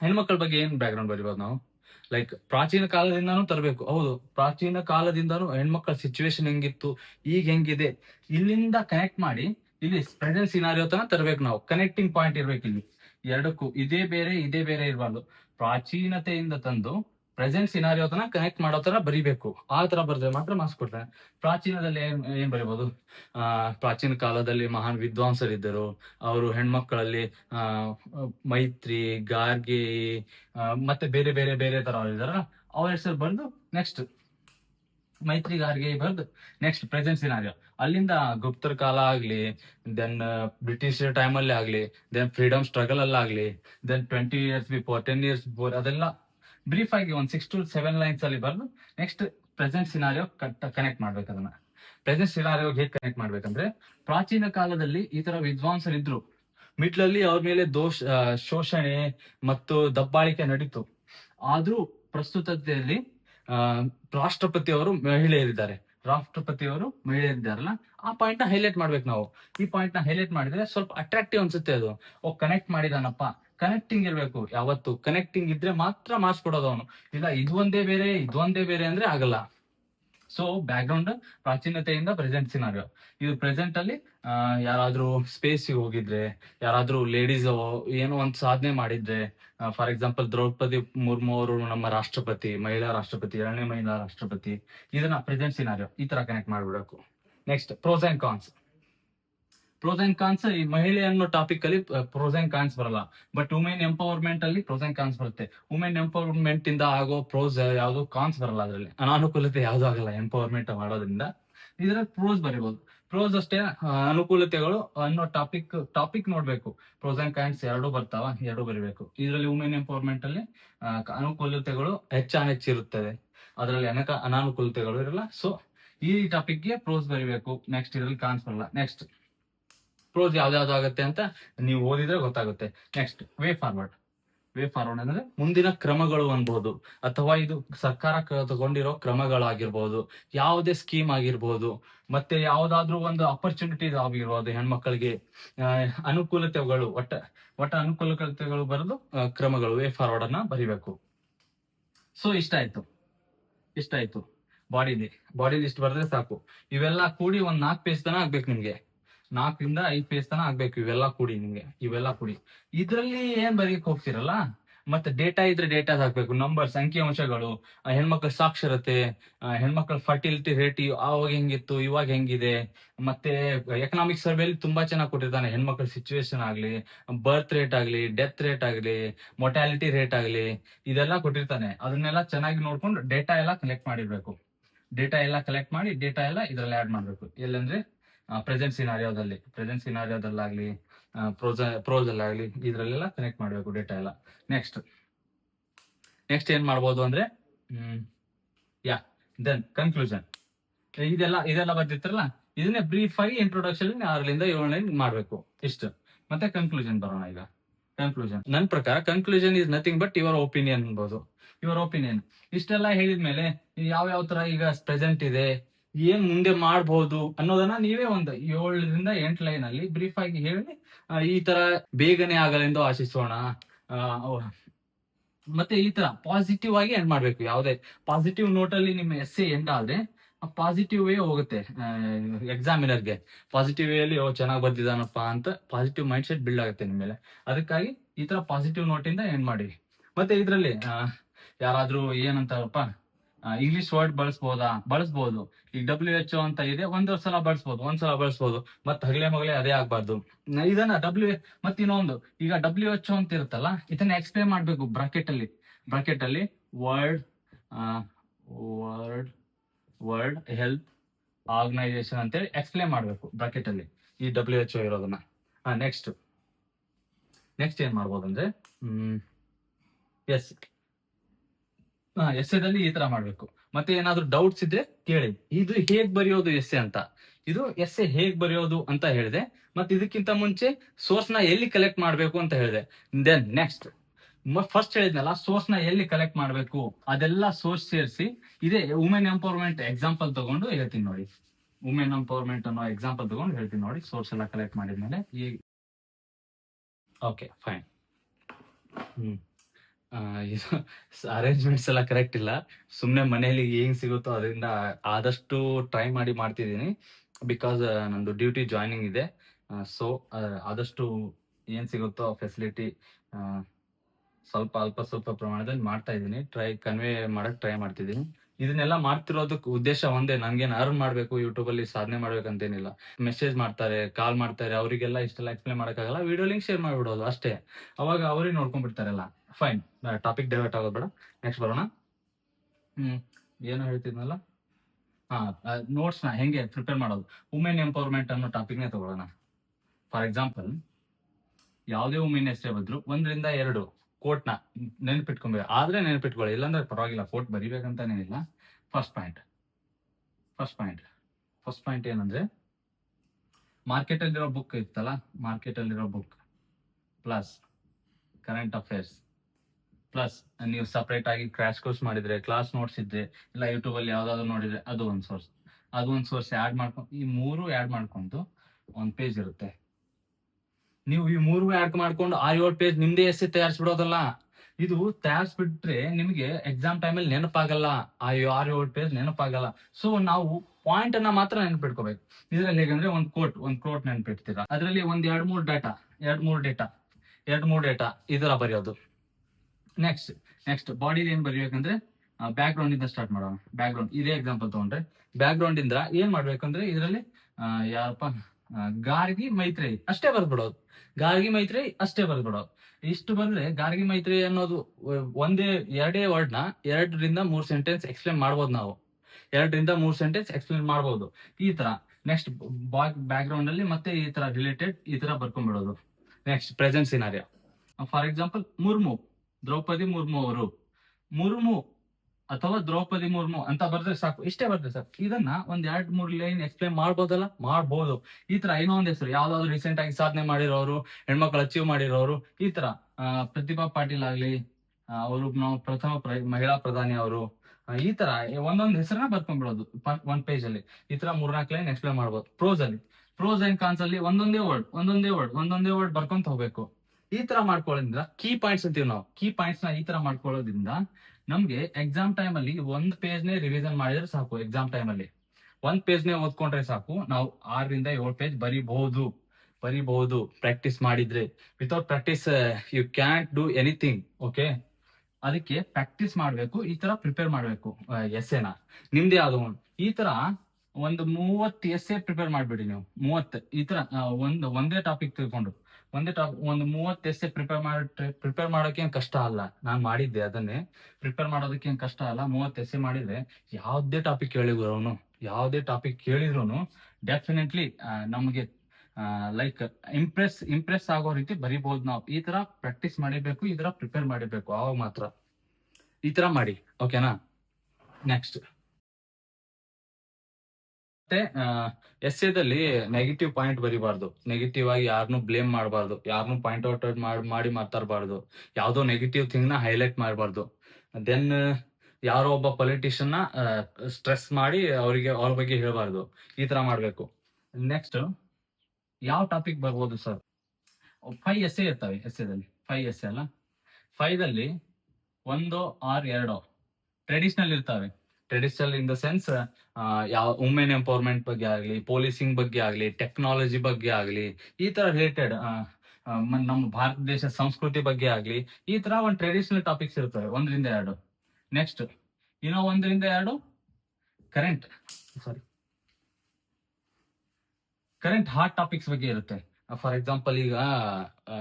ಹೆಣ್ಮಕ್ಳ ಬಗ್ಗೆ ಏನ್ ಬ್ಯಾಕ್ ಗ್ರೌಂಡ್ ಬರಿಬೋದು ನಾವು? ಲೈಕ್ ಪ್ರಾಚೀನ ಕಾಲದಿಂದಾನು ತರಬೇಕು. ಹೌದು, ಪ್ರಾಚೀನ ಕಾಲದಿಂದಾನು ಹೆಣ್ಮಕ್ಳ ಸಿಚುವೇಶನ್ ಹೆಂಗಿತ್ತು, ಈಗ ಹೆಂಗಿದೆ, ಇಲ್ಲಿಂದ ಕನೆಕ್ಟ್ ಮಾಡಿ, ಇಲ್ಲಿ ಪ್ರೆಸೆಂಟ್ ಸಿನಾರಿಯೋ ತನ ತರಬೇಕು ನಾವು. ಕನೆಕ್ಟಿಂಗ್ ಪಾಯಿಂಟ್ ಇರ್ಬೇಕು ಇಲ್ಲಿ. ಎರಡಕ್ಕೂ, ಇದೇ ಬೇರೆ ಇದೇ ಬೇರೆ ಇರಬಾರ್ದು. ಪ್ರಾಚೀನತೆಯಿಂದ ತಂದು ಪ್ರೆಸೆಂಟ್ ಸಿನಾರಿಯೋ ತನ ಕನೆಕ್ಟ್ ಮಾಡೋ ತರ ಬರಿಬೇಕು. ಆ ತರ ಬರೆದ್ರೆ ಮಾತ್ರ ಮಾರ್ಕ್ಸ್ ಕೊಡ್ತಾರೆ. ಪ್ರಾಚೀನದಲ್ಲಿ ಏನ್ ಏನ್ ಬರಿಬೋದು? ಆ, ಪ್ರಾಚೀನ ಕಾಲದಲ್ಲಿ ಮಹಾನ್ ವಿದ್ವಾಂಸರಿದ್ದರು. ಅವರು ಹೆಣ್ಮಕ್ಕಳಲ್ಲಿ ಆ, ಮೈತ್ರಿ, ಗಾರ್ಗಿ ಮತ್ತೆ ಬೇರೆ ಬೇರೆ ಬೇರೆ ತರ ಇದಾರ ಅವ್ರ ಹೆಸರು ಬಂದು ನೆಕ್ಸ್ಟ್ ಮೈತ್ರಿ, ಗಾರ್ಗೆ ಬರ್ದು ನೆಕ್ಸ್ಟ್ ಪ್ರೆಸೆಂಟ್ ಸಿನಾರಿಯೋ ಅಲ್ಲಿಂದ ಗುಪ್ತರ ಕಾಲ ಆಗ್ಲಿ ದೆನ್ ಬ್ರಿಟಿಷ್ ಟೈಮ್ ಅಲ್ಲಿ ಆಗ್ಲಿ then freedom struggle ಅಲ್ಲಾಗ್ಲಿ then twenty years before ten years before ಅದೆಲ್ಲ ಬ್ರೀಫ್ ಆಗಿ ಒಂದು ಸಿಕ್ಸ್ ಟು ಸೆವೆನ್ ಲೈನ್ಸ್ ಅಲ್ಲಿ ಬರ್ದು ನೆಕ್ಸ್ಟ್ ಪ್ರೆಸೆಂಟ್ ಸಿನಾರಿಯೋ ಕನೆಕ್ಟ್ ಮಾಡ್ಬೇಕು ಅದನ್ನ. ಪ್ರೆಸೆಂಟ್ ಸಿನಾರಿಯೋ ಹೇಗೆ ಕನೆಕ್ಟ್ ಮಾಡ್ಬೇಕಂದ್ರೆ ಪ್ರಾಚೀನ ಕಾಲದಲ್ಲಿ ಈ ತರ ವಿದ್ವಾಂಸರಿದ್ರು ಮಿಡ್ಲಲ್ಲಿ ಅವ್ರ ಮೇಲೆ ದೋಷ ಶೋಷಣೆ ಮತ್ತು ದಬ್ಬಾಳಿಕೆ ನಡೀತು. ಆದ್ರೂ ಪ್ರಸ್ತುತತೆಯಲ್ಲಿ ಆ, ರಾಷ್ಟ್ರಪತಿಯವರು ಮಹಿಳೆಯರಿದ್ದಾರೆ. ರಾಷ್ಟ್ರಪತಿಯವರು ಮಹಿಳೆಯರಿದ್ದಾರಲ್ಲ ಆ ಪಾಯಿಂಟ್ನ ಹೈಲೈಟ್ ಮಾಡ್ಬೇಕು ನಾವು. ಈ ಪಾಯಿಂಟ್ನ ಹೈಲೈಟ್ ಮಾಡಿದ್ರೆ ಸ್ವಲ್ಪ ಅಟ್ರಾಕ್ಟಿವ್ ಅನ್ಸುತ್ತೆ ಅದು. ಓ ಕನೆಕ್ಟ್ ಮಾಡಿದಾನಪ್ಪ. ಕನೆಕ್ಟಿಂಗ್ ಇರ್ಬೇಕು. ಯಾವತ್ತು ಕನೆಕ್ಟಿಂಗ್ ಇದ್ರೆ ಮಾತ್ರ ಮಾರ್ಕ್ಸ್ ಕೊಡೋದು ಅವನು. ಇಲ್ಲ ಇದೊಂದೇ ಬೇರೆ ಇದೊಂದೇ ಬೇರೆ ಅಂದ್ರೆ ಆಗಲ್ಲ. ಸೊ ಬ್ಯಾಕ್ ಗ್ರೌಂಡ್ ಪ್ರಾಚೀನತೆಯಿಂದ ಪ್ರೆಸೆಂಟ್ ಸಿನಾರಿಯೋ ಇದು ಪ್ರೆಸೆಂಟ್ ಅಲ್ಲಿ ಯಾರಾದ್ರೂ ಸ್ಪೇಸ್ ಹೋಗಿದ್ರೆ, ಯಾರಾದ್ರೂ ಲೇಡೀಸ್ ಏನೋ ಒಂದ್ ಸಾಧನೆ ಮಾಡಿದ್ರೆ ಫಾರ್ ಎಕ್ಸಾಂಪಲ್ ದ್ರೌಪದಿ ಮುರ್ಮು ಅವರು ನಮ್ಮ ರಾಷ್ಟ್ರಪತಿ, ಮಹಿಳಾ ರಾಷ್ಟ್ರಪತಿ, ಎರಡನೇ ಮಹಿಳಾ ರಾಷ್ಟ್ರಪತಿ, ಇದನ್ನ ಪ್ರೆಸೆಂಟ್ ಸಿನಾರಿಯೋ ಈ ತರ connect ಮಾಡ್ಬಿಡಬೇಕು. Next pros and cons pros and cons ಈ ಮಹಿಳೆ ಅನ್ನೋ ಟಾಪಿಕ್ ಅಲ್ಲಿ ಪ್ರೋಸ್ ಅಂಡ್ ಕಾನ್ಸ್ ಬರಲ್ಲ. ಬಟ್ ವುಮೆನ್ ಎಂಪವರ್ಮೆಂಟ್ ಅಲ್ಲಿ ಪ್ರೋಸ್ ಅಂಡ್ ಕಾನ್ಸ್ ಬರುತ್ತೆ. ವುಮೆನ್ ಎಂಪವರ್ಮೆಂಟ್ ಇಂದ ಆಗೋ ಪ್ರೋಸ್ ಯಾವ್ದು ಕಾನ್ಸ್ ಬರಲ್ಲ ಅದರಲ್ಲಿ. ಅನಾನುಕೂಲತೆ ಯಾವ್ದು ಆಗಲ್ಲ ಎಂಪವರ್ಮೆಂಟ್ ಮಾಡೋದ್ರಿಂದ. ಇದ್ರಲ್ಲಿ ಪ್ರೋಸ್ ಬರಿಬಹುದು ಪ್ರೋಸ್ ಅಷ್ಟೇ ಅನುಕೂಲತೆಗಳು ಅನ್ನೋ ಟಾಪಿಕ್ ಟಾಪಿಕ್ ನೋಡ್ಬೇಕು. ಪ್ರೋಸ್ ಅಂಡ್ ಕಾನ್ಸ್ ಎರಡು ಬರ್ತಾವ, ಎರಡು ಬರಿಬೇಕು. ಇದರಲ್ಲಿ ವುಮೆನ್ ಎಂಪವರ್ಮೆಂಟ್ ಅಲ್ಲಿ ಅನುಕೂಲತೆಗಳು ಹೆಚ್ಚಾನ್ ಹೆಚ್ಚಿರುತ್ತದೆ ಅದರಲ್ಲಿ ಅನೇಕ, ಅನಾನುಕೂಲತೆಗಳು ಇರಲ್ಲ. ಸೊ ಈ ಟಾಪಿಕ್ಗೆ ಪ್ರೋಸ್ ಬರಿಬೇಕು. ನೆಕ್ಸ್ಟ್ ಇದರಲ್ಲಿ ಕಾನ್ಸ್ ಬರಲ್ಲ. ನೆಕ್ಸ್ಟ್ ಪ್ರೋಸ್ ಯಾವ್ದಾವ್ದು ಆಗುತ್ತೆ ಅಂತ ನೀವು ಓದಿದ್ರೆ ಗೊತ್ತಾಗುತ್ತೆ. Next way forward way forward ಅಂದ್ರೆ ಮುಂದಿನ ಕ್ರಮಗಳು ಅನ್ಬಹುದು ಅಥವಾ ಇದು ಸರ್ಕಾರ ತಗೊಂಡಿರೋ ಕ್ರಮಗಳಾಗಿರ್ಬೋದು. ಯಾವುದೇ ಸ್ಕೀಮ್ ಆಗಿರ್ಬೋದು. ಮತ್ತೆ ಯಾವ್ದಾದ್ರು ಒಂದು ಅಪರ್ಚುನಿಟೀಸ್ ಆಗಿರ್ಬೋದು ಹೆಣ್ಮಕ್ಳಿಗೆ. ಅನುಕೂಲತೆಗಳು, ಒಟ್ಟ ಒಟ್ಟ ಅನುಕೂಲತೆಗಳು ಬರೆದು ಕ್ರಮಗಳು ವೇ ಫಾರ್ವರ್ಡ್ ಅನ್ನ ಬರಿಬೇಕು. ಸೊ ಇಷ್ಟ ಆಯ್ತು. ಇಷ್ಟ ಆಯ್ತು. ಬಾಡಿಲಿ ಬಾಡಿ ಲಿಸ್ಟ್ ಬರೆದ್ರೆ ಸಾಕು. ಇವೆಲ್ಲ ಕೂಡಿ ಒಂದ್ ನಾಲ್ಕು ಪೇಜ್ ತನ ಆಗ್ಬೇಕು ನಿಮ್ಗೆ. ನಾಲ್ಕರಿಂದ ಐದ್ ಪೇಜ್ ತನ ಆಗ್ಬೇಕು ಇವೆಲ್ಲ ಕೂಡಿ ನಿಮ್ಗೆ, ಇವೆಲ್ಲ ಕೂಡಿ. ಇದ್ರಲ್ಲಿ ಏನ್ ಬರೀಕ್ ಹೋಗ್ತಿರಲ್ಲ? ಮತ್ತೆ ಡೇಟಾ ಇದ್ರೆ ಡೇಟಾ ಹಾಕ್ಬೇಕು ನಂಬರ್ ಸಂಖ್ಯೆ ಅಂಶಗಳು ಹೆಣ್ಮಕ್ಳ ಸಾಕ್ಷರತೆ ಹೆಣ್ಮಕ್ಳ ಫರ್ಟಿಲಿಟಿ ರೇಟ್ ಆವಾಗ ಹೆಂಗಿತ್ತು, ಇವಾಗ ಹೆಂಗಿದೆ, ಮತ್ತೆ ಎಕನಾಮಿಕ್ ಸರ್ವೆಲಿ ತುಂಬಾ ಚೆನ್ನಾಗಿ ಕೊಟ್ಟಿರ್ತಾನೆ, ಹೆಣ್ಮಕ್ಳ ಸಿಚುವೇಶನ್ ಆಗ್ಲಿ ಬರ್ತ್ ರೇಟ್ ಆಗ್ಲಿ ಡೆತ್ ರೇಟ್ ಆಗ್ಲಿ ಮೊಟಾಲಿಟಿ ರೇಟ್ ಆಗ್ಲಿ, ಇದೆಲ್ಲ ಕೊಟ್ಟಿರ್ತಾನೆ. ಅದನ್ನೆಲ್ಲ ಚೆನ್ನಾಗಿ ನೋಡ್ಕೊಂಡು ಡೇಟಾ ಎಲ್ಲ ಕಲೆಕ್ಟ್ ಮಾಡಿರ್ಬೇಕು. ಡೇಟಾ ಎಲ್ಲ ಕಲೆಕ್ಟ್ ಮಾಡಿ ಡೇಟಾ ಎಲ್ಲ ಇದ್ರಲ್ಲಿ ಆಡ್ ಮಾಡ್ಬೇಕು. ಎಲ್ಲಂದ್ರೆ ಪ್ರೆಸೆಂಟ್ ಸಿನಾರಿಯೋದಲ್ಲಿ ಪ್ರೆಸೆಂಟ್ ಸಿನಾರಿಯೋದಲ್ಲಾಗ್ಲಿ ಪ್ರೋಜ ಪ್ರೋಸಲ್ಲಾಗ್ಲಿ ಇದ್ರಲ್ಲೆಲ್ಲ ಕನೆಕ್ಟ್ ಮಾಡಬೇಕು ಡೇಟಾ ಎಲ್ಲ. ನೆಕ್ಸ್ಟ್ ನೆಕ್ಸ್ಟ್ ಏನು ಮಾಡ್ಬೋದು ಅಂದ್ರೆ ಯಾ ದೆನ್ ಕನ್ಕ್ಲೂಷನ್ ಇದೆಲ್ಲ ಇದೆಲ್ಲ ಬರ್ತಿರ್ತಾರಲ್ಲ ಇದನ್ನೇ ಬ್ರೀಫ್ ಆಗಿ ಇಂಟ್ರೊಡಕ್ಷನ್ ಆರರಿಂದ ಏಳನೇ ಮಾಡಬೇಕು. ಇಷ್ಟು ಮತ್ತೆ ಕನ್ಕ್ಲೂಷನ್ ಬರೋಣ ಈಗ. ಕನ್ಕ್ಲೂಷನ್ ನನ್ನ ಪ್ರಕಾರ conclusion is nothing but your opinion ಅನ್ಬೋದು. ಯುವರ್ ಒಪಿನಿಯನ್ ಇಷ್ಟೆಲ್ಲ ಹೇಳಿದ್ಮೇಲೆ ಯಾವ ಯಾವ ತರ ಈಗ ಪ್ರೆಸೆಂಟ್ ಇದೆ ಏನ್ ಮುಂದೆ ಮಾಡಬಹುದು ಅನ್ನೋದನ್ನ ನೀವೇ ಒಂದು ಏಳರಿಂದ ಎಂಟು ಲೈನ್ ಅಲ್ಲಿ ಬ್ರೀಫ್ ಆಗಿ ಹೇಳಿ ಈ ತರ ಬೇಗನೆ ಆಗಲೆಂದು ಆಶಿಸೋಣ. ಮತ್ತೆ ಈ ತರ ಪಾಸಿಟಿವ್ ಆಗಿ ಎಂಡ್ ಮಾಡ್ಬೇಕು. ಯಾವುದೇ ಪಾಸಿಟಿವ್ ನೋಟ್ ಅಲ್ಲಿ ನಿಮ್ಮ ಎಸ್ ಎಂಡ್ ಆದ್ರೆ ಪಾಸಿಟಿವ್ ವೇ ಹೋಗುತ್ತೆ ಎಕ್ಸಾಮಿನರ್ಗೆ ಪಾಸಿಟಿವ್ ವೇ ಅಲ್ಲಿ ಚೆನ್ನಾಗಿ ಬರ್ದಿದಾನಪ್ಪ ಅಂತ ಪಾಸಿಟಿವ್ ಮೈಂಡ್ ಸೆಟ್ ಬಿಲ್ಡ್ ಆಗುತ್ತೆ ನಿಮ್ಮ ಮೇಲೆ. ಅದಕ್ಕಾಗಿ ಈ ತರ ಪಾಸಿಟಿವ್ ನೋಟ್ ಇಂದ ಎಂಡ್ ಮಾಡಿ. ಮತ್ತೆ ಇದ್ರಲ್ಲಿ ಯಾರಾದ್ರೂ ಏನಂತಾರಪ್ಪ? ಇಂಗ್ಲಿಷ್ ವರ್ಡ್ ಬಳಸ್ಬೋದಾ? ಬಳಸ್ಬೋದು. ಈಗ ಡಬ್ಲ್ಯೂ ಎಚ್ ಅಂತ ಇದೆ, ಒಂದ್ ಸಲ ಬಳಸ್ಬೋದು, ಒಂದ್ ಸಲ ಬಳಸ್ಬೋದು, ಮತ್ತೆ ಹಗಲೇ ಮಗಲೇ ಅದೇ ಆಗ್ಬಾರ್ದು. ಇದನ್ನ ಡಬ್ಲ್ಯೂ ಮತ್ತೆ ಇನ್ನೊಂದು, ಈಗ ಡಬ್ಲ್ಯೂ ಎಚ್ ಅಂತ ಇರುತ್ತಲ್ಲ, ಇದನ್ನ ಎಕ್ಸ್ಪ್ಲೇನ್ ಮಾಡ್ಬೇಕು ಬ್ರಾಕೆಟ್ ಅಲ್ಲಿ ಬ್ರಾಕೆಟ್ ಅಲ್ಲಿ word world world health organisation ಅಂತೇಳಿ ಎಕ್ಸ್ಪ್ಲೇನ್ ಮಾಡ್ಬೇಕು ಬ್ರಾಕೆಟ್ ಅಲ್ಲಿ ಈ ಡಬ್ಲ್ಯೂ ಎಚ್ ಇರೋದನ್ನ. ನೆಕ್ಸ್ಟ್ ನೆಕ್ಸ್ಟ್ ಏನ್ ಮಾಡ್ಬೋದಂದ್ರೆ, ಹ್ಮ್ ಎಸ್ ಎಸ್ ದಲ್ಲಿ ಈ ತರ ಮಾಡ್ಬೇಕು. ಮತ್ತೆ ಏನಾದ್ರು ಡೌಟ್ಸ್ ಇದ್ರೆ ಕೇಳಿ. ಇದು ಹೇಗ್ ಬರೆಯೋದು ಎಸ್ಸೆ ಅಂತ. ಇದು ಎಸ್ ಹೇಗ್ ಬರೆಯೋದು ಅಂತ ಹೇಳಿದೆ. ಮತ್ತೆ ಇದಕ್ಕಿಂತ ಮುಂಚೆ ಸೋರ್ಸ್ನ ಎಲ್ಲಿ ಕಲೆಕ್ಟ್ ಮಾಡ್ಬೇಕು ಅಂತ ಹೇಳಿದೆ. ದೆನ್ ನೆಕ್ಸ್ಟ್ ಫಸ್ಟ್ ಹೇಳಿದ್ನಲ್ಲ ಸೋರ್ಸ್ನ ಎಲ್ಲಿ ಕಲೆಕ್ಟ್ ಮಾಡ್ಬೇಕು? ಅದೆಲ್ಲ ಸೋರ್ಸ್ ಸೇರಿಸಿ ಇದೇ ವುಮೆನ್ ಎಂಪವರ್ಮೆಂಟ್ ಎಕ್ಸಾಂಪಲ್ ತಗೊಂಡು ಹೇಳ್ತೀನಿ ನೋಡಿ. ವುಮೆನ್ ಎಂಪವರ್ಮೆಂಟ್ ಅನ್ನೋ ಎಕ್ಸಾಂಪಲ್ ತಗೊಂಡು ಹೇಳ್ತೀನಿ ನೋಡಿ. ಸೋರ್ಸ್ ಎಲ್ಲ ಕಲೆಕ್ಟ್ ಮಾಡಿದ್ಮೇಲೆ ಈ ಓಕೆ ಫೈನ್ ಹ್ಮ್. ಅರೇಂಜ್ಮೆಂಟ್ಸ್ ಎಲ್ಲ ಕರೆಕ್ಟ್ ಇಲ್ಲ. ಸುಮ್ನೆ ಮನೆಯಲ್ಲಿ ಏನ್ ಸಿಗುತ್ತೋ ಅದರಿಂದ ಆದಷ್ಟು ಟ್ರೈ ಮಾಡಿ ಮಾಡ್ತಿದ್ದೀನಿ. ಬಿಕಾಸ್ ನಂದು ಡ್ಯೂಟಿ ಜಾಯ್ನಿಂಗ್ ಇದೆ. ಸೊ ಆದಷ್ಟು ಏನ್ ಸಿಗುತ್ತೋ ಫೆಸಿಲಿಟಿ ಸ್ವಲ್ಪ ಅಲ್ಪ ಸ್ವಲ್ಪ ಪ್ರಮಾಣದಲ್ಲಿ ಮಾಡ್ತಾ ಇದ್ದೀನಿ. ಟ್ರೈ ಕನ್ವೆ ಮಾಡಕ್ ಟ್ರೈ ಮಾಡ್ತಿದ್ದೀನಿ. ಇದನ್ನೆಲ್ಲ ಮಾಡ್ತಿರೋದಕ್ಕೆ ಉದ್ದೇಶ ಒಂದೇ, ನನ್ಗೇನು ಅರ್ನ್ ಮಾಡ್ಬೇಕು ಯೂಟ್ಯೂಬ್ ಅಲ್ಲಿ ಸಾಧನೆ ಮಾಡ್ಬೇಕಂತೇನಿಲ್ಲ. ಮೆಸೇಜ್ ಮಾಡ್ತಾರೆ ಕಾಲ್ ಮಾಡ್ತಾರೆ, ಅವರಿಗೆಲ್ಲ ಇಷ್ಟೆಲ್ಲ ಎಕ್ಸ್ಪ್ಲೇನ್ ಮಾಡಕ್ಕಾಗಲ್ಲ ವಿಡಿಯೋ ಲಿಂಕ್ ಶೇರ್ ಮಾಡಿಬಿಡೋದು ಅಷ್ಟೇ. ಅವಾಗ ಅವರೇ ನೋಡ್ಕೊಂಡ್ಬಿಡ್ತಾರಲ್ಲ. ಫೈನ್ ಟಾಪಿಕ್ ಡೈವರ್ಟ್ ಆಗೋದು ಬೇಡ. ನೆಕ್ಸ್ಟ್ ಬರೋಣ. ಹ್ಮ್, ಏನೋ ಹೇಳ್ತಿದ್ನಲ್ಲ? ಹಾ ನೋಟ್ಸ್ನ ಹೆಂಗೆ ಪ್ರಿಪೇರ್ ಮಾಡೋದು? ವುಮೆನ್ ಎಂಪವರ್ಮೆಂಟ್ ಅನ್ನೋ ಟಾಪಿಕ್ ನೇ ತಗೊಳ್ಳೋಣ. ಫಾರ್ ಎಕ್ಸಾಂಪಲ್ ಯಾವುದೇ ವುಮೆನ್ ಹೆಸರೇ ಬಂದ್ರು ಒಂದರಿಂದ ಎರಡು ಕೋಟ್ನ ನೆನಪಿಟ್ಕೊಬೇಕು ಆದ್ರೆ ನೆನ್ಪಿಟ್ಕೊಳ್ಳಿ, ಇಲ್ಲಾಂದ್ರೆ ಪರವಾಗಿಲ್ಲ quote ಬರಿಬೇಕಂತಾನೇನಿಲ್ಲ first point first point first point ಏನಂದ್ರೆ ಮಾರ್ಕೆಟ್ ಅಲ್ಲಿರೋ ಬುಕ್ ಇತ್ತಲ್ಲ ಮಾರ್ಕೆಟ್ ಅಲ್ಲಿರೋ book plus current affairs plus ನೀವು ಸಪ್ರೇಟ್ ಆಗಿ ಕ್ರಾಶ್ ಕೋರ್ಸ್ ಮಾಡಿದ್ರೆ ಕ್ಲಾಸ್ ನೋಟ್ಸ್ ಇದ್ರೆ, ಇಲ್ಲ ಯೂಟ್ಯೂಬ್ ಅಲ್ಲಿ ಯಾವ್ದಾದ್ರು ನೋಡಿದ್ರೆ ಅದು ಒಂದ್ ಸೋರ್ಸ್ ಅದು ಒಂದ್ ಸೋರ್ಸ್ ಆಡ್ ಮಾಡ್ಕೊಂಡು ಈ ಮೂರು ಆಡ್ ಮಾಡ್ಕೊಂಡು ಒಂದ್ ಪೇಜ್ ಇರುತ್ತೆ. ನೀವು ಈ ಮೂರು ಆಡ್ ಮಾಡ್ಕೊಂಡು ಆರ್ ಏಳು ಪೇಜ್ ನಿಮ್ದೇ ಎಸ್ಸಿ ತಯಾರಿಸ್ಬಿಡೋದಲ್ಲ. ಇದು ತಯಾರಿಸ್ಬಿಟ್ರೆ ನಿಮ್ಗೆ ಎಕ್ಸಾಮ್ ಟೈಮಲ್ಲಿ ನೆನಪಾಗಲ್ಲ. ಆ ಆರ್ ಏಳು ಪೇಜ್ ನೆನಪಾಗಲ್ಲ. ಸೊ ನಾವು ಪಾಯಿಂಟ್ ಅನ್ನ ಮಾತ್ರ ನೆನ್ಪಿಟ್ಕೋಬೇಕು. ಇದ್ರಲ್ಲಿ ಹೇಗಂದ್ರೆ ಒಂದ್ ಕೋಟ್ ಒಂದ್ ಕೋಟ್ ನೆನ್ಪಿಡ್ತೀರಾ ಅದ್ರಲ್ಲಿ ಒಂದ್ ಎರಡ್ ಮೂರ್ ಡೇಟಾ ಎರಡ್ ಮೂರ್ ಡೇಟಾ ಎರಡ್ ಮೂರ್ ಡೇಟಾ ಇದರ ಬರೆಯೋದು. ನೆಕ್ಸ್ಟ್ ನೆಕ್ಸ್ಟ್ ಬಾಡಿಲಿ ಏನ್ ಬರೀಬೇಕಂದ್ರೆ ಬ್ಯಾಕ್ ಗ್ರೌಂಡ್ ಇಂದ ಸ್ಟಾರ್ಟ್ ಮಾಡೋಣ. ಬ್ಯಾಕ್ ಗ್ರೌಂಡ್ ಇದೇ ಎಕ್ಸಾಂಪಲ್ ತಗೊಂಡ್ರೆ. ಬ್ಯಾಕ್ ಗ್ರೌಂಡ್ ಇಂದ ಏನ್ ಮಾಡ್ಬೇಕಂದ್ರೆ, ಇದರಲ್ಲಿ ಯಾರಪ್ಪ ಗಾರ್ಗಿ ಮೈತ್ರಿ ಅಷ್ಟೇ ಬರ್ಬಿಡೋದು ಗಾರ್ಗಿ ಮೈತ್ರಿ ಅಷ್ಟೇ ಬರ್ಬಿಡೋದು ಇಷ್ಟು ಬಂದ್ರೆ, ಗಾರ್ಗಿ ಮೈತ್ರಿ ಅನ್ನೋದು ಒಂದೇ, ಎರಡೇ ವರ್ಡ್ನ ಎರಡರಿಂದ ಮೂರ್ ಸೆಂಟೆನ್ಸ್ ಎಕ್ಸ್ಪ್ಲೇನ್ ಮಾಡ್ಬೋದು ನಾವು. ಎರಡರಿಂದ ಮೂರ್ ಸೆಂಟೆನ್ಸ್ ಎಕ್ಸ್ಪ್ಲೇನ್ ಮಾಡ್ಬೋದು. ಈ ತರ. ನೆಕ್ಸ್ಟ್ ಬ್ಯಾಕ್ ಗ್ರೌಂಡ್ ಅಲ್ಲಿ ಮತ್ತೆ ಈ ತರ ರಿಲೇಟೆಡ್ ಈ ತರ ಬರ್ಕೊಂಡ್ಬಿಡೋದು. Next present scenario for example Murmu. Draupadi Murmu ಅವರು. ಮುರ್ಮು ಅಥವಾ ದ್ರೌಪದಿ ಮುರ್ಮು ಅಂತ ಬರ್ದ್ರೆ ಸಾಕು. ಇಷ್ಟೇ ಬರ್ತದೆ ಸರ್ ಇದನ್ನ ಒಂದ್ ಎರಡ್, ಮೂರ್ ಲೈನ್ ಎಕ್ಸ್ಪ್ಲೈನ್ ಮಾಡ್ಬೋದಲ್ಲ? ಮಾಡ್ಬೋದು. ಈ ತರ ಏನೋ ಒಂದ್ ಹೆಸರು. ಯಾವ್ದಾದ್ರು ರೀಸೆಂಟ್ ಆಗಿ ಸಾಧನೆ ಮಾಡಿರೋರು, ಹೆಣ್ಮಕ್ಳು ಅಚೀವ್ ಮಾಡಿರೋರು, ಈ ತರ. ಪ್ರತಿಭಾ ಪಾಟೀಲ್ ಆಗ್ಲಿ ಅವರು ನಾವು ಪ್ರಥಮ ಪ್ರ- ಮಹಿಳಾ ಪ್ರಧಾನಿ ಅವರು ಈ ತರ ಒಂದೊಂದ್ ಹೆಸರನ್ನ ಬರ್ಕೊಂಡ್ಬಿಡೋದು. ಒಂದ್ ಪೇಜ್ ಅಲ್ಲಿ. ಈ ತರ ಮೂರ್ನಾಲ್ಕು ಲೈನ್ ಎಕ್ಸ್ಪ್ಲೈನ್ ಮಾಡ್ಬೋದು. ಪ್ರೋಸ್ ಅಲ್ಲಿ. ಪ್ರೋಸ್ ಅಂಡ್ ಕಾನ್ಸ್ ಅಲ್ಲಿ ಒಂದೊಂದೇ ವರ್ಡ್ ಒಂದೊಂದೇ ವರ್ಡ್ ಒಂದೊಂದೇ ವರ್ಡ್ ಬರ್ಕೊಂತ ಹೋಗ್ಬೇಕು. ಈ ತರ ಮಾಡ್ಕೊಳ್ಳೋದ್ರಿಂದ ಕೀ ಪಾಯಿಂಟ್ಸ್ ಅಂತೀವಿ ನಾವು. ಕೀ ಪಾಯಿಂಟ್ಸ್ನ ಈ ತರ ಮಾಡ್ಕೊಳ್ಳೋದ್ರಿಂದ ನಮ್ಗೆ ಎಕ್ಸಾಮ್ ಟೈಮ್ ಅಲ್ಲಿ ಒಂದ್ ಪೇಜ್ ನೇ ರಿವಿಷನ್ ಮಾಡಿದ್ರೆ ಸಾಕು ಎಕ್ಸಾಮ್ ಟೈಮ್ ಅಲ್ಲಿ. ಒಂದ್ ಪೇಜ್ ನೇ ಓದ್ಕೊಂಡ್ರೆ ಸಾಕು. ನಾವು ಆರರಿಂದ ಏಳ್ ಪೇಜ್ ಬರೀಬಹುದು. ಬರೀಬಹುದು. ಪ್ರಾಕ್ಟೀಸ್ ಮಾಡಿದ್ರೆ. Without practice you can't do anything okay ಅದಕ್ಕೆ ಪ್ರಾಕ್ಟೀಸ್ ಮಾಡ್ಬೇಕು ಈ ತರ ಪ್ರಿಪೇರ್ ಮಾಡ್ಬೇಕು ಎಸ್ ಎನ ನಿಮ್ದೇ ಒಂದು ಈ ತರ ಒಂದು ಮೂವತ್ತು ಎಸ್ ಎ ಪ್ರಿಪೇರ್ ಮಾಡ್ಬಿಡಿ ನೀವು. ಮೂವತ್ತು. ಈ ತರ ಆ, ಒಂದು ಒಂದೇ ಟಾಪಿಕ್ ತಿಳ್ಕೊಂಡು. ಒಂದೇ ಟಾಪ್ ಒಂದು ಮೂವತ್ ಎಸ್ಸೆ ಪ್ರಿಪೇರ್ ಮಾಡಿ ಪ್ರಿಪೇರ್ ಮಾಡೋಕೆ ಏನ್ ಕಷ್ಟ ಅಲ್ಲ. ನಾನ್ ಮಾಡಿದ್ದೆ ಅದನ್ನೇ. ಪ್ರಿಪೇರ್ ಮಾಡೋದಕ್ಕೆ ಏನ್ ಕಷ್ಟ ಅಲ್ಲ. ಮೂವತ್ ಎಸ್ಸೆ ಮಾಡಿದ್ರೆ ಯಾವ್ದೇ ಟಾಪಿಕ್ ಕೇಳಿದ್ರು ಅವನು ಯಾವ್ದೇ ಟಾಪಿಕ್ ಕೇಳಿದ್ರು ಡೆಫಿನೆಟ್ಲಿ ನಮಗೆ ಲೈಕ್ ಇಂಪ್ರೆಸ್ ಇಂಪ್ರೆಸ್ ಆಗೋ ರೀತಿ ಬರಿಬಹುದು ನಾವು. ಈ ತರ ಪ್ರಾಕ್ಟೀಸ್ ಮಾಡಿಬೇಕು ಈ ತರ ಪ್ರಿಪೇರ್ ಮಾಡಿಬೇಕು ಆವಾಗ ಮಾತ್ರ. ಈ ತರ ಮಾಡಿ. ಓಕೆನಾ ನೆಕ್ಸ್ಟ್ ಮತ್ತೆ ಎಸ್ ಎದಲ್ಲಿ ನೆಗೆಟಿವ್ ಪಾಯಿಂಟ್ ಬರಿಬಾರ್ದು. ನೆಗೆಟಿವ್ ಆಗಿ ಯಾರನ್ನು ಬ್ಲೇಮ್ ಮಾಡಬಾರ್ದು. ಯಾರನ್ನು ಪಾಯಿಂಟ್ ಔಟ್ ಮಾಡಿ ಮಾತಾಡಬಾರ್ದು. ಯಾವುದೋ ನೆಗೆಟಿವ್ ಥಿಂಗ್ನ ಹೈಲೈಟ್ ಮಾಡಬಾರ್ದು. ದೆನ್ ಯಾರೋ ಒಬ್ಬ ಪೊಲಿಟಿಷಿಯನ್ನ ಸ್ಟ್ರೆಸ್ ಮಾಡಿ ಅವರಿಗೆ, ಅವ್ರ ಬಗ್ಗೆ ಹೇಳಬಾರ್ದು. ಈ ತರ ಮಾಡ್ಬೇಕು. ನೆಕ್ಸ್ಟ್ ಯಾವ ಟಾಪಿಕ್ ಬರ್ಬೋದು ಸರ್ ಫೈವ್ ಎಸ್ ಎ ಇರ್ತವೆ ಎಸ್ ಎದಲ್ಲಿ ಫೈವ್ ಎಸ್ ಅಲ್ಲ? ಫೈವ್ ಅಲ್ಲಿ ಒಂದು, ಆರ್, ಎರಡು ಟ್ರೆಡಿಷನಲ್ ಇರ್ತವೆ. ಟ್ರೆಡಿಷನಲ್ ಇನ್ ದ ಸೆನ್ಸ್ ಯಾವ ವುಮೆನ್ ಎಂಪವರ್ಮೆಂಟ್ ಬಗ್ಗೆ ಆಗಲಿ ಪೊಲೀಸಿಂಗ್ ಬಗ್ಗೆ ಆಗಲಿ ಟೆಕ್ನಾಲಜಿ ಬಗ್ಗೆ ಆಗಲಿ, ಈ ತರ ರಿಲೇಟೆಡ್ ನಮ್ಮ ಭಾರತ ದೇಶ ಸಂಸ್ಕೃತಿ ಬಗ್ಗೆ ಆಗಲಿ, ಈ ತರ ಒಂದು ಟ್ರೆಡಿಷನಲ್ ಟಾಪಿಕ್ಸ್ ಇರ್ತವೆ. ಒಂದರಿಂದ ಎರಡು. ನೆಕ್ಸ್ಟ್ ಇನ್ನೂ ಒಂದರಿಂದ ಎರಡು? Current sorry current hot topics ಬಗ್ಗೆ ಇರುತ್ತೆ. ಫಾರ್ ಎಕ್ಸಾಂಪಲ್ ಈಗ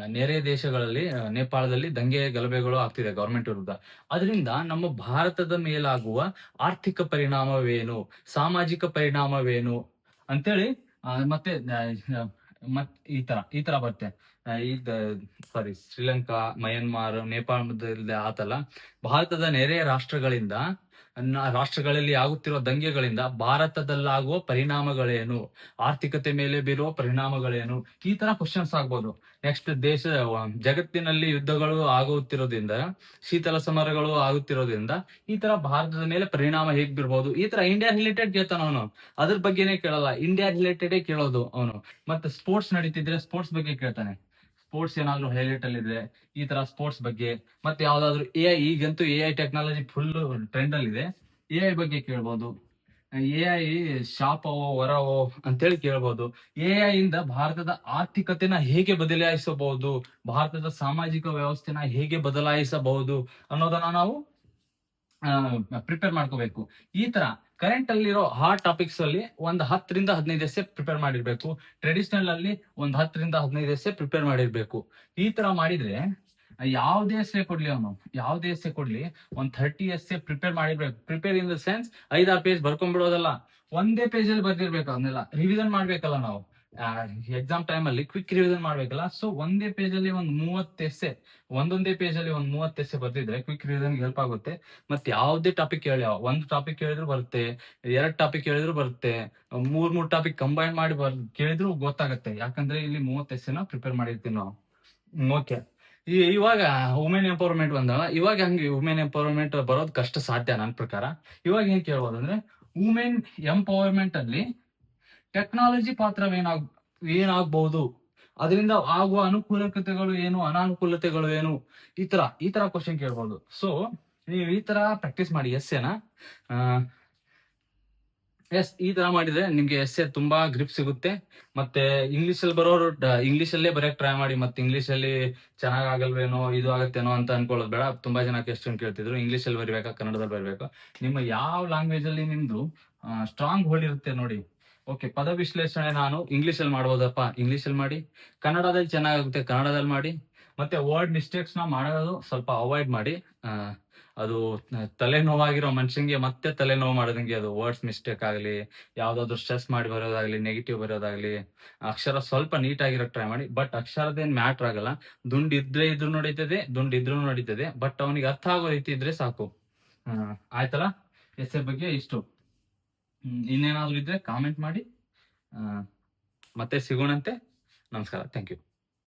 ನೆರೆ ದೇಶಗಳಲ್ಲಿ ನೇಪಾಳದಲ್ಲಿ ದಂಗೆ ಗಲಭೆಗಳು ಆಗ್ತಿದೆ ಗವರ್ಮೆಂಟ್ ವಿರುದ್ಧ. ಅದರಿಂದ ನಮ್ಮ ಭಾರತದ ಮೇಲಾಗುವ ಆರ್ಥಿಕ ಪರಿಣಾಮವೇನು? ಸಾಮಾಜಿಕ ಪರಿಣಾಮವೇನು? ಅಂತೇಳಿ ಮತ್ತೆ ಮತ್, ಈ ತರ ಈ ತರ ಬರುತ್ತೆ. ಈಗ ಸಾರಿ ಶ್ರೀಲಂಕಾ, ಮಯನ್ಮಾರ್ ನೇಪಾಳ ಆತಲ್ಲ, ಭಾರತದ ನೆರೆಯ ರಾಷ್ಟ್ರಗಳಿಂದ ರಾಷ್ಟ್ರಗಳಲ್ಲಿ ಆಗುತ್ತಿರುವ ದಂಗೆಗಳಿಂದ ಭಾರತದಲ್ಲಾಗುವ ಪರಿಣಾಮಗಳೇನು? ಆರ್ಥಿಕತೆ ಮೇಲೆ ಬೀರುವ ಪರಿಣಾಮಗಳೇನು? ಈ ತರ ಕ್ವಶನ್ಸ್ ಆಗ್ಬೋದು. ನೆಕ್ಸ್ಟ್ ದೇಶ ಜಗತ್ತಿನಲ್ಲಿ ಯುದ್ಧಗಳು ಆಗುತ್ತಿರೋದ್ರಿಂದ, ಶೀತಲ ಸಮರಗಳು ಆಗುತ್ತಿರೋದ್ರಿಂದ ಈ ತರ ಭಾರತದ ಮೇಲೆ ಪರಿಣಾಮ ಹೇಗ್ ಬೀರ್ಬೋದು? ಈ ತರ ಇಂಡಿಯಾ ರಿಲೇಟೆಡ್ ಕೇಳ್ತಾನ ಅವನು. ಅದ್ರ ಬಗ್ಗೆನೇ ಕೇಳಲ್ಲ. ಇಂಡಿಯಾ ರಿಲೇಟೆಡೇ ಕೇಳೋದು ಅವನು. ಮತ್ತೆ ಸ್ಪೋರ್ಟ್ಸ್ ನಡೀತಿದ್ರೆ ಸ್ಪೋರ್ಟ್ಸ್ ಬಗ್ಗೆ ಕೇಳ್ತಾನೆ. ಸ್ಪೋರ್ಟ್ಸ್ ಏನಾದ್ರು ಹೈಲೈಟ್ ಅಲ್ಲಿ ಇದೆ ಈ ತರ ಸ್ಪೋರ್ಟ್ಸ್ ಬಗ್ಗೆ, ಮತ್ತೆ ಯಾವ್ದಾದ್ರು ಎ ಐ ಈಗಂತೂ A I technology full trend ಅಲ್ಲಿ ಇದೆ. ಎ ಐ ಬಗ್ಗೆ ಕೇಳ್ಬೋದು. ಎ ಐ ಶಾಪವೋ, ವರವೋ ಅಂತೇಳಿ ಕೇಳ್ಬೋದು. ಎ ಐ ಇಂದ ಭಾರತದ ಆರ್ಥಿಕತೆನ ಹೇಗೆ ಬದಲಾಯಿಸಬಹುದು? ಭಾರತದ ಸಾಮಾಜಿಕ ವ್ಯವಸ್ಥೆನ ಹೇಗೆ ಬದಲಾಯಿಸಬಹುದು ಅನ್ನೋದನ್ನ ನಾವು ಪ್ರಿಪೇರ್ ಮಾಡ್ಕೋಬೇಕು. ಈ ತರ ಕರೆಂಟ್ ಅಲ್ಲಿರೋ ಹಾಟ್ ಟಾಪಿಕ್ಸ್ ಅಲ್ಲಿ ಒಂದ್ ಹತ್ತರಿಂದ ಹದಿನೈದು ಎಸ್ಸೆ ಪ್ರಿಪೇರ್ ಮಾಡಿರ್ಬೇಕು. ಟ್ರೆಡಿಷನಲ್ ಅಲ್ಲಿ ಒಂದ್ ಹತ್ತರಿಂದ ಹದಿನೈದು ಎಸ್ಸೆ ಪ್ರಿಪೇರ್ ಮಾಡಿರ್ಬೇಕು. ಈ ತರ ಮಾಡಿದ್ರೆ ಯಾವ್ದೇ ಎಸ್ಸೆ ಕೊಡ್ಲಿ ಅವನು, ಯಾವ್ದೇ ಎಸ್ಸೆ ಕೊಡ್ಲಿ ಒಂದ್ ಥರ್ಟಿ ಎಸ್ಸೆ ಪ್ರಿಪೇರ್ ಮಾಡಿರ್ಬೇಕು. ಪ್ರಿಪೇರ್ ಇನ್ ದ ಸೆನ್ಸ್ ಐದಾರು ಪೇಜ್ ಬರ್ಕೊಂಡ್ಬಿಡೋದಲ್ಲ. ಒಂದೇ ಪೇಜ್ ಅಲ್ಲಿ ಬರ್ದಿರ್ಬೇಕು ಅದನ್ನೆಲ್ಲ ರಿವಿಸನ್ ಮಾಡ್ಬೇಕಲ್ಲ ನಾವು. ಎಕ್ಸಾಮ್ ಟೈಮ್ ಅಲ್ಲಿ ಕ್ವಿಕ್ ರಿವಿಷನ್ ಮಾಡ್ಬೇಕಲ್ಲ? ಸೊ ಒಂದೇ ಪೇಜ್ ಅಲ್ಲಿ ಒಂದ್ ಮೂವತ್ತು ಎಸ್ಸೆ ಒಂದೊಂದೇ ಪೇಜ್ ಅಲ್ಲಿ ಒಂದ್ ಮೂವತ್ತು ಎಸ್ಸೆ ಬರ್ದಿದ್ರೆ ಕ್ವಿಕ್ ರಿವಿಷನ್ ಹೆಲ್ಪ್ ಆಗುತ್ತೆ. ಮತ್ತೆ ಯಾವ್ದೇ ಟಾಪಿಕ್ ಹೇಳಿ ಒಂದ್ ಟಾಪಿಕ್ ಹೇಳಿದ್ರು ಬರುತ್ತೆ, ಎರಡ್ ಟಾಪಿಕ್ ಹೇಳಿದ್ರು ಬರುತ್ತೆ, ಮೂರ್ ಮೂರ್ ಟಾಪಿಕ್ ಕಂಬೈನ್ ಮಾಡಿ ಕೇಳಿದ್ರು ಗೊತ್ತಾಗುತ್ತೆ. ಯಾಕಂದ್ರೆ ಇಲ್ಲಿ ಮೂವತ್ತು ಎಸ್ಸೆನ ಪ್ರಿಪೇರ್ ಮಾಡಿರ್ತೀವಿ ನಾವು. ಓಕೆ ಇವಾಗ ವುಮೆನ್ ಎಂಪವರ್ಮೆಂಟ್ ಬಂದಾಗ ಇವಾಗ ಹಂಗೆ ವುಮೆನ್ ಎಂಪವರ್ಮೆಂಟ್ ಬರೋದು ಕಷ್ಟ ಸಾಧ್ಯ ನನ್ನ ಪ್ರಕಾರ. ಇವಾಗ ಏನ್ ಕೇಳ್ಬೋದು ಅಂದ್ರೆ ವುಮೆನ್ ಎಂಪವರ್ಮೆಂಟ್ ಅಲ್ಲಿ ಟೆಕ್ನಾಲಜಿ ಪಾತ್ರವೇನಾಗ್ ಏನಾಗಬಹುದು? ಅದರಿಂದ ಆಗುವ ಅನುಕೂಲತೆಗಳು ಏನು, ಅನಾನುಕೂಲತೆಗಳು ಏನು? ಈ ತರ ಈ ತರ ಕ್ವಶನ್ ಕೇಳ್ಬೋದು. ಸೊ ನೀವು ಈ ತರ ಪ್ರಾಕ್ಟೀಸ್ ಮಾಡಿ ಎಸ್ ಎನ ಎಸ್ ಈ ತರ ಮಾಡಿದ್ರೆ ನಿಮ್ಗೆ ಎಸ್ ಎ ತುಂಬಾ ಗ್ರಿಪ್ ಸಿಗುತ್ತೆ. ಮತ್ತೆ ಇಂಗ್ಲಿಷ್ ಅಲ್ಲಿ ಬರೋರು ಇಂಗ್ಲಿಷ್ ಅಲ್ಲೇ ಬರೆಯಕ್ ಟ್ರೈ ಮಾಡಿ, ಮತ್ತೆ ಇಂಗ್ಲಿಷ್ ಅಲ್ಲಿ ಚೆನ್ನಾಗ್ ಆಗಲ್ವೇನೋ ಇದು ಆಗತ್ತೇನೋ ಅಂತ ಅನ್ಕೊಳ್ಳೋದು ಬೇಡ. ತುಂಬಾ ಜನ ಕ್ವೆಶನ್ ಕೇಳ್ತಿದ್ರು. ಇಂಗ್ಲಿಷ್ ಅಲ್ಲಿ ಬರಿಬೇಕಾ, ಕನ್ನಡದಲ್ಲಿ ಬರಬೇಕು? ನಿಮ್ಮ ಯಾವ ಲ್ಯಾಂಗ್ವೇಜ್ ಅಲ್ಲಿ ನಿಮ್ದು ಸ್ಟ್ರಾಂಗ್ ಹೋಲ್ಡ್ ಇರುತ್ತೆ ನೋಡಿ. ಓಕೆ ಪದ ವಿಶ್ಲೇಷಣೆ ನಾನು ಇಂಗ್ಲಿಷ್ ಅಲ್ಲಿ ಮಾಡ್ಬೋದಪ್ಪ. ಇಂಗ್ಲಿಷ್ ಅಲ್ಲಿ ಮಾಡಿ. ಕನ್ನಡದಲ್ಲಿ ಚೆನ್ನಾಗುತ್ತೆ ಕನ್ನಡದಲ್ಲಿ ಮಾಡಿ. ಮತ್ತೆ ವರ್ಡ್ ಮಿಸ್ಟೇಕ್ಸ್ನ ಮಾಡೋದು ಸ್ವಲ್ಪ ಅವಾಯ್ಡ್ ಮಾಡಿ. ಅದು ತಲೆನೋವಾಗಿರೋ ಮನುಷ್ಯಂಗೆ ಮತ್ತೆ ತಲೆನೋವು ಮಾಡೋದಂಗೆ ಅದು ವರ್ಡ್ಸ್ ಮಿಸ್ಟೇಕ್ ಆಗಲಿ, ಯಾವ್ದಾದ್ರು ಸ್ಟ್ರೆಸ್ ಮಾಡಿ ಬರೋದಾಗ್ಲಿ ನೆಗೆಟಿವ್ ಬರೋದಾಗ್ಲಿ, ಅಕ್ಷರ ಸ್ವಲ್ಪ ನೀಟ್ ಆಗಿರೋ ಟ್ರೈ ಮಾಡಿ ಬಟ್ ಅಕ್ಷರದೇನ್ ಮ್ಯಾಟ್ರ್ ಆಗಲ್ಲ. ದುಂಡ್ ಇದ್ರೆ ಇದ್ರು ನಡೀತದೆ, ದುಂಡ್ ಇದ್ರು ನಡೀತದೆ. ಬಟ್ ಅವನಿಗೆ ಅರ್ಥ ಆಗೋ ರೀತಿ ಇದ್ರೆ ಸಾಕು. ಆಯ್ತಲ್ಲ? ಎಸ್ ಬಗ್ಗೆ ಇಷ್ಟು. ಇನ್ನೇನಾದ್ರೂ ಇದ್ರೆ ಕಾಮೆಂಟ್ ಮಾಡಿ. ಮತ್ತೆ ಸಿಗೋಣಂತೆ. ನಮಸ್ಕಾರ. Thank you